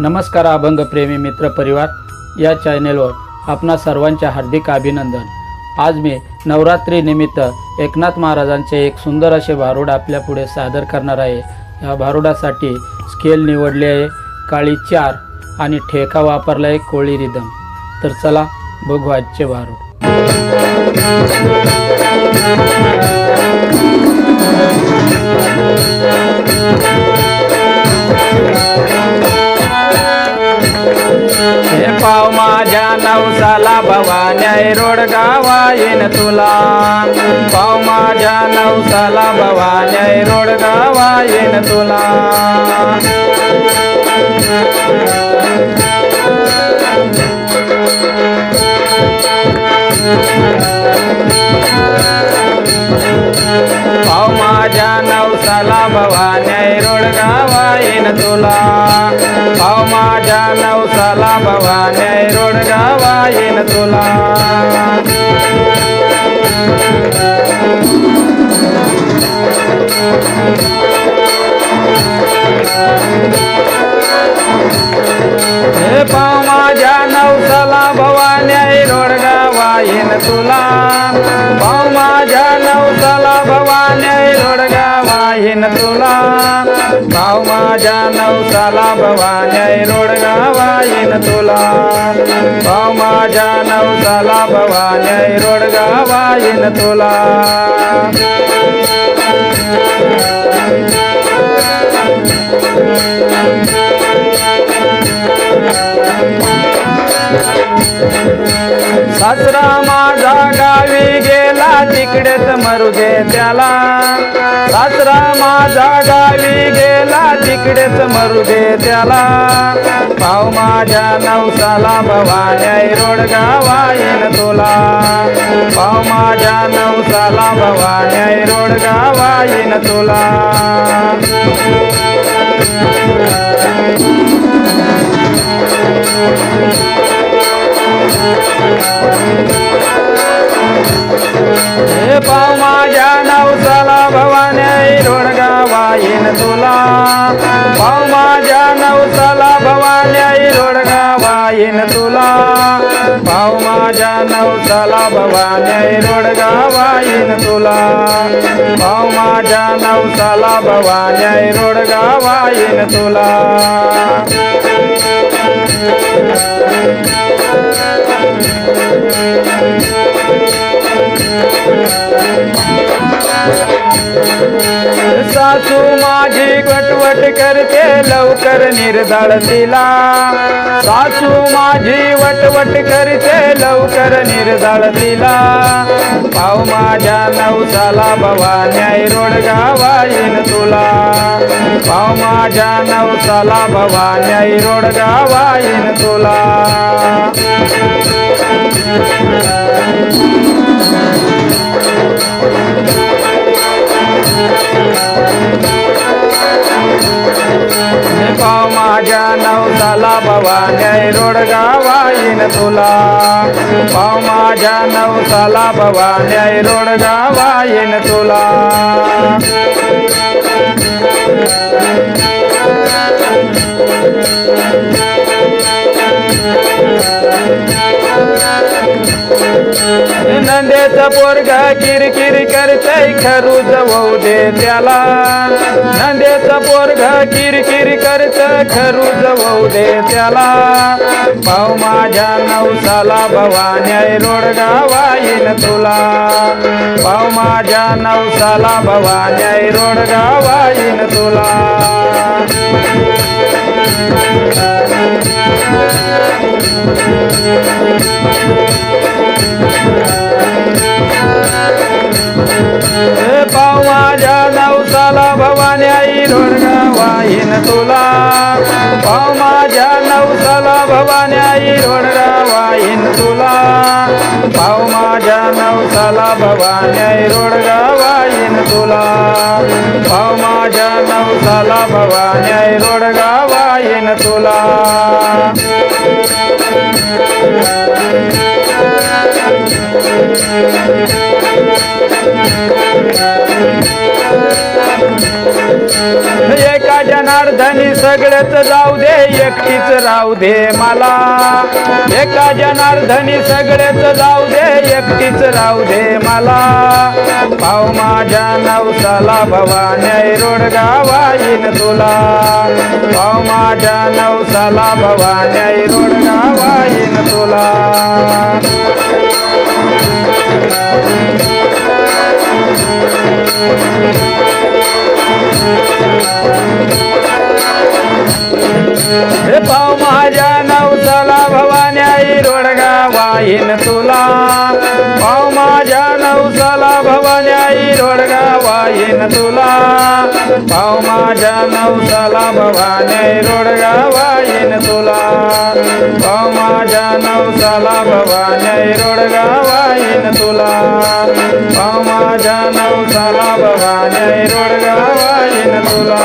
नमस्कार अभंगप्रेमी मित्र परिवार या चॅनेलवर आपणा सर्वांचे हार्दिक अभिनंदन. आज मी नवरात्रीनिमित्त एकनाथ महाराजांचे एक सुंदर असे भारुड आपल्या पुढे सादर करणार आहे. या भारुडासाठी स्केल निवडले आहे काळी चार आणि ठेका वापरला आहे कोळी रिदम तर चला बघू आजचे भारूड. नवसाला भवान्याय रोड गावा येन तुला. पाव माझ्या नवसाला भवान्याय रोड गावा येन तुला. पाव माझ्या नवसाला भवान्याय रोड गावा येन तुला. माझ्या नवसाला भवान्याय रोड गावा तुला. हे पाव माझ्या नवसाला भवान्याय रोड गावा तुला. पाव माझ्या नवसाला भवान्याय रोड तुला भाऊ माझ्या नवसाला भवान्याय रोडगा गावा तुला पाव माझ्या नवसाला भवान्याय वाईन गावा Thank you. सासरा माझा गावी गेला तिकडेच मरू दे त्याला. सासरा माझा गावी गेला तिकडेच मरू दे त्याला. भाऊ माझ्या नवसाला भवान्याय रोड गावा येईन तुला. भाऊ माझ्या नवसाला भवान्याय रोड गावा येईन तुला. हे पाव माझ्या नवसाला भवान्याय रोड गावा येईन तुला. पाव माझ्या नवसाला भवान्याय रोड गावा येईन तुला. भाऊ माझ्या नवसाला भवान्याय रोड गावा येईन तुला भाऊ माझ्या नवसाला भवान्याय रोड गावा येईन तुला you. माझी वटवट करते लवकर निर्धाळ तिला. सासू माझी वटवट करते लवकर निर्धाळ तिला. पाव माझ्या नवसाला भवान्याय रोड गावा येईन तुला. पाव माझ्या नवसाला भवान्याय रोड गावा येईन तुला. पाव माझ्या नवसाला न्याय रोड गावा येईन तुला. पाव माझ्या नवसाला न्याय रोड गावा येईन तुला. नंदेचा पोरगा किरकिर करतय खरू जवळ दे त्याला. नंदेचा पोरगा किरकिर करत खरू जवळ दे त्याला. भाऊ माझ्या नवसाला भवान्याय रोडगावा येईन तुला. भाऊ माझ्या नवसाला भवान्याय रोडगावा येईन तुला. माझ्या नवसाला भवान्याई रोडगावा येईन तुला. भाऊ माझ्या नवसाला भवान्याई रोडगावा येईन तुला. भाऊ माझ्या नवसाला भवान्याई रोडगा येईन तुला. माझ्या नवसाला भवान्याय रोडगावा येन तुला. एका जनार्दनी सगळेच जाऊ दे एकटीच राहू दे मला. एका जनार्दनी सगळेच जाऊ दे एकटीच राहू दे मला. भाऊ माझ्या नवसाला भवानी रोडगावा येईन तुला. भाऊ माझ्या नवसाला भवानी रोडगावा येईन तुला. हे पाव माझ्या नवसाला भवानी रोड रोडगा तुला. पाव माझ्या नवसाला भवा आई रोडगा वाईन तुला. पाव माझ्या नवसाला भवाने रोडगा वाईन तुला. पाव माझ्या नवसाला भवाने रोडगा वाईन तुला. पाव माझ्या नवसाला भवाने रोडगा वाईन तुला.